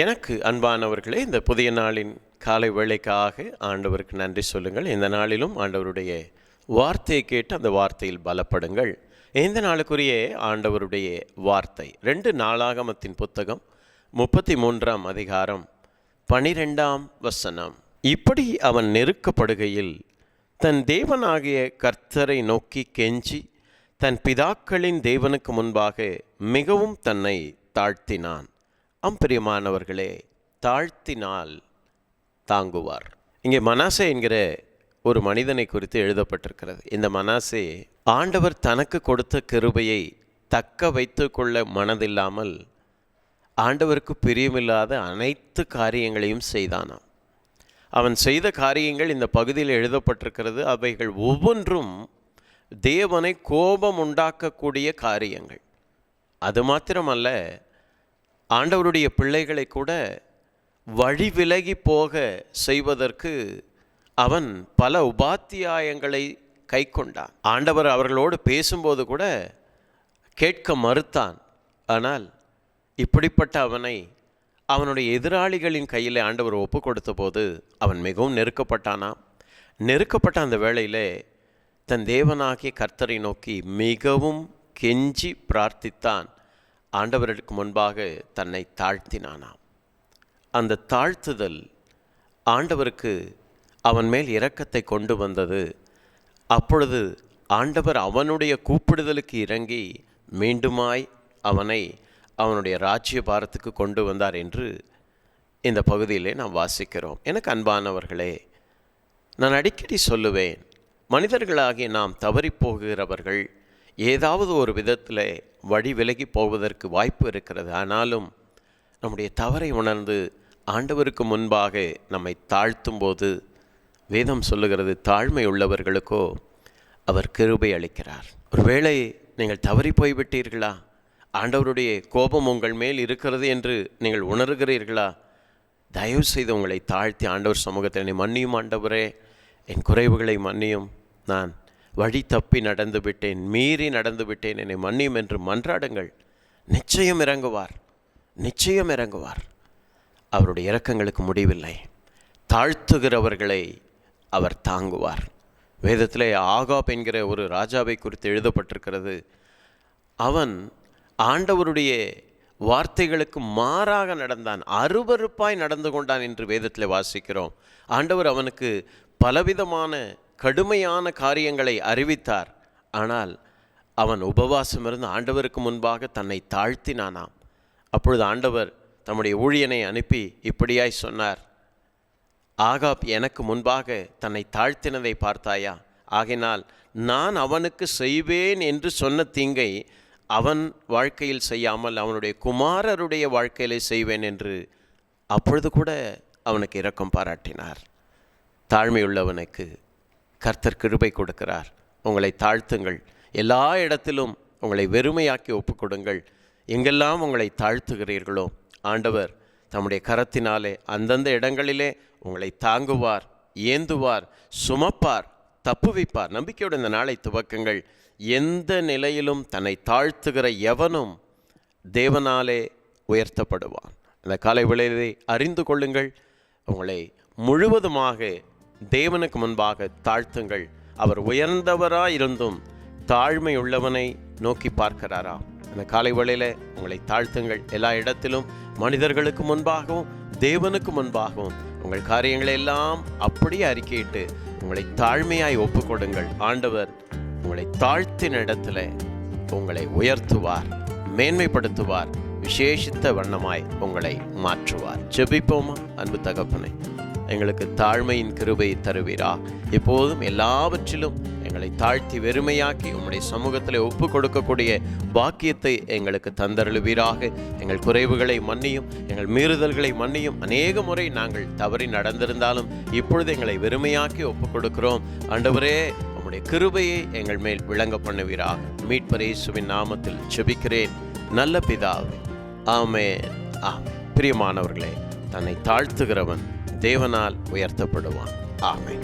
எனக்கு அன்பானவர்களே இந்த புதிய நாளின் காலை வேளைக்காக ஆண்டவருக்கு நன்றி சொல்லுங்கள். இந்த நாளிலும் ஆண்டவருடைய வார்த்தையை கேட்டு அந்த வார்த்தையில் பலப்படுங்கள். இந்த நாளுக்குரிய ஆண்டவருடைய வார்த்தை. ரெண்டு நாளாகமத்தின் புத்தகம் முப்பத்தி மூன்றாம் அதிகாரம் பனிரெண்டாம் வசனம். இப்படி அவன் நெருக்கப்படுகையில் தன் தேவனாகிய கர்த்தரை நோக்கி கெஞ்சி தன் பிதாக்களின் தேவனுக்கு முன்பாக மிகவும் தன்னை தாழ்த்தினான். அம்பிரியமானவர்களே தாழ்த்தினால் தாங்குவார். இங்கே மனாசே என்கிற ஒரு மனிதனை குறித்து எழுதப்பட்டிருக்கிறது. இந்த மனாசே ஆண்டவர் தனக்கு கொடுத்த கிருபையை தக்க வைத்து கொள்ள மனதில்லாமல் ஆண்டவருக்கு பிரியமில்லாத அனைத்து காரியங்களையும் செய்தானாம். அவன் செய்த காரியங்கள் இந்த பகுதியில் எழுதப்பட்டிருக்கிறது. அவைகள் ஒவ்வொன்றும் தேவனை கோபம் உண்டாக்கக்கூடிய காரியங்கள். அது மாத்திரமல்ல ஆண்டவருடைய பிள்ளைகளை கூட வழி விலகி போக செய்வதற்கு அவன் பல உபாத்தியாயங்களை கை கொண்டான். ஆண்டவர் அவர்களோடு பேசும்போது கூட கேட்க மறுத்தான். ஆனால் இப்படிப்பட்ட அவனை அவனுடைய எதிராளிகளின் கையில் ஆண்டவர் ஒப்பு கொடுத்த போது அவன் மிகவும் நெருக்கப்பட்டானாம். நெருக்கப்பட்ட அந்த வேளையிலே தன் தேவனாகிய கர்த்தரை நோக்கி மிகவும் கெஞ்சி பிரார்த்தித்தான். ஆண்டவருக்கு முன்பாக தன்னை தாழ்த்தினானாம். அந்த தாழ்த்துதல் ஆண்டவருக்கு அவன் மேல் இரக்கத்தை கொண்டு வந்தது. அப்பொழுது ஆண்டவர் அவனுடைய கூப்பிடுதலுக்கு இறங்கி மீண்டுமாய் அவனை அவனுடைய ராஜ்ய பாரத்துக்கு கொண்டு வந்தார் என்று இந்த பகுதியிலே நாம் வாசிக்கிறோம். எனக்கு அன்பானவர்களே நான் அடிக்கடி சொல்லுவேன் மனிதர்களாகிய நாம் தவறிப்போகிறவர்கள் ஏதாவது ஒரு விதத்தில் வழி விலகி போவதற்கு வாய்ப்பு இருக்கிறது. ஆனாலும் நம்முடைய தவறை உணர்ந்து ஆண்டவருக்கு முன்பாக நம்மை தாழ்த்தும் போது வேதம் சொல்லுகிறது தாழ்மை உள்ளவர்களுக்கோ அவர் கிருபை அளிக்கிறார். ஒருவேளை நீங்கள் தவறி போய்விட்டீர்களா? ஆண்டவருடைய கோபம் உங்கள் மேல் இருக்கிறது என்று நீங்கள் உணர்கிறீர்களா? தயவு செய்து உங்களை தாழ்த்தி ஆண்டவர் சமூகத்தில் என்னை மன்னியும் ஆண்டவரே. என் குறைவுகளை மன்னியும். நான் வழி தப்பி நடந்து விட்டேன் மீறி நடந்து விட்டேன் என்னை மன்னியும் என்று மன்றாடுங்கள். நிச்சயம் இறங்குவார். நிச்சயம் இறங்குவார். அவருடைய இரக்கங்களுக்கு முடிவில்லை. தாழ்த்துகிறவர்களை அவர் தாங்குவார். வேதத்திலே ஆகாப் என்கிற ஒரு ராஜாவை குறித்து எழுதப்பட்டிருக்கிறது. அவன் ஆண்டவருடைய வார்த்தைகளுக்கு மாறாக நடந்தான். அருவருப்பாய் நடந்து கொண்டான் என்று வேதத்தில் வாசிக்கிறோம். ஆண்டவர் அவனுக்கு பலவிதமான கடுமையான காரியங்களை அறிவித்தார். ஆனால் அவன் உபவாசம் இருந்து ஆண்டவருக்கு முன்பாக தன்னை தாழ்த்தினானாம். அப்பொழுது ஆண்டவர் தம்முடைய ஊழியனை அனுப்பி இப்படியாய் சொன்னார். ஆகாப் எனக்கு முன்பாக தன்னை தாழ்த்தினதை பார்த்தாயா? ஆகினால் நான் அவனுக்கு செய்வேன் என்று சொன்ன தீங்கை அவன் வாழ்க்கையில் செய்யாமல் அவனுடைய குமாரருடைய வாழ்க்கையிலே செய்வேன் என்று அப்பொழுது கூட அவனுக்கு இரக்கம் பாராட்டினார். தாழ்மையுள்ளவனுக்கு கர்த்தர் கிருபை கொடுக்கிறார். உங்களை தாழ்த்துங்கள். எல்லா இடத்திலும் உங்களை வெறுமையாக்கி ஒப்புக்கொடுங்கள். எங்கெல்லாம் உங்களை தாழ்த்துகிறீர்களோ ஆண்டவர் தம்முடைய கரத்தினாலே அந்தந்த இடங்களிலே உங்களை தாங்குவார் ஏந்துவார் சுமப்பார் தப்புவிப்பார். நம்பிக்கையோடு இந்த நாளை துவக்குங்கள். எந்த நிலையிலும் தன்னை தாழ்த்துகிற எவனும் தேவனாலே உயர்த்தப்படுவான். அந்த காலை விளைவை அறிந்து கொள்ளுங்கள். உங்களை முழுவதுமாக தேவனுக்கு முன்பாக தாழ்த்துங்கள். அவர் உயர்ந்தவராயிருந்தும் தாழ்மை உள்ளவனை நோக்கி பார்க்கிறாரா? அந்த காலை வேளையில் உங்களை தாழ்த்துங்கள். எல்லா இடத்திலும் மனிதர்களுக்கு முன்பாகவும் தேவனுக்கு முன்பாகவும் உங்கள் காரியங்களை எல்லாம் அப்படியே அறிக்கையிட்டு உங்களை தாழ்மையாய் ஒப்புக்கொடுங்கள். ஆண்டவர் உங்களை தாழ்த்தின இடத்துல உங்களை உயர்த்துவார் மேன்மைப்படுத்துவார் விசேஷித்த வண்ணமாய் உங்களை மாற்றுவார். ஜெபிப்போமா? அன்பு தகப்பனை. எங்களுக்கு தாழ்மையின் கிருபை தருவீரா. எப்போதும் எல்லாவற்றிலும் எங்களை தாழ்த்தி வெறுமையாக்கி உம்முடைய சமூகத்தில் ஒப்பு கொடுக்கக்கூடிய பாக்கியத்தை எங்களுக்கு தந்தருளுவீராக. எங்கள் குறைவுகளை மன்னியும் எங்கள் மீறுதல்களை மன்னியும். அநேக முறை நாங்கள் தவறி நடந்திருந்தாலும் இப்பொழுது எங்களை வெறுமையாக்கி ஒப்பு கொடுக்கிறோம் ஆண்டவரே உம்முடைய கிருபையை எங்கள் மேல் விளங்க பண்ணுவீராக. மீட்பரேசுவின் நாமத்தில் செபிக்கிறேன் நல்ல பிதாவே ஆமே ஆம் பிரியமானவர்களே தன்னை தாழ்த்துகிறவன் தேவனால் உயர்த்தப்படுவான். ஆமை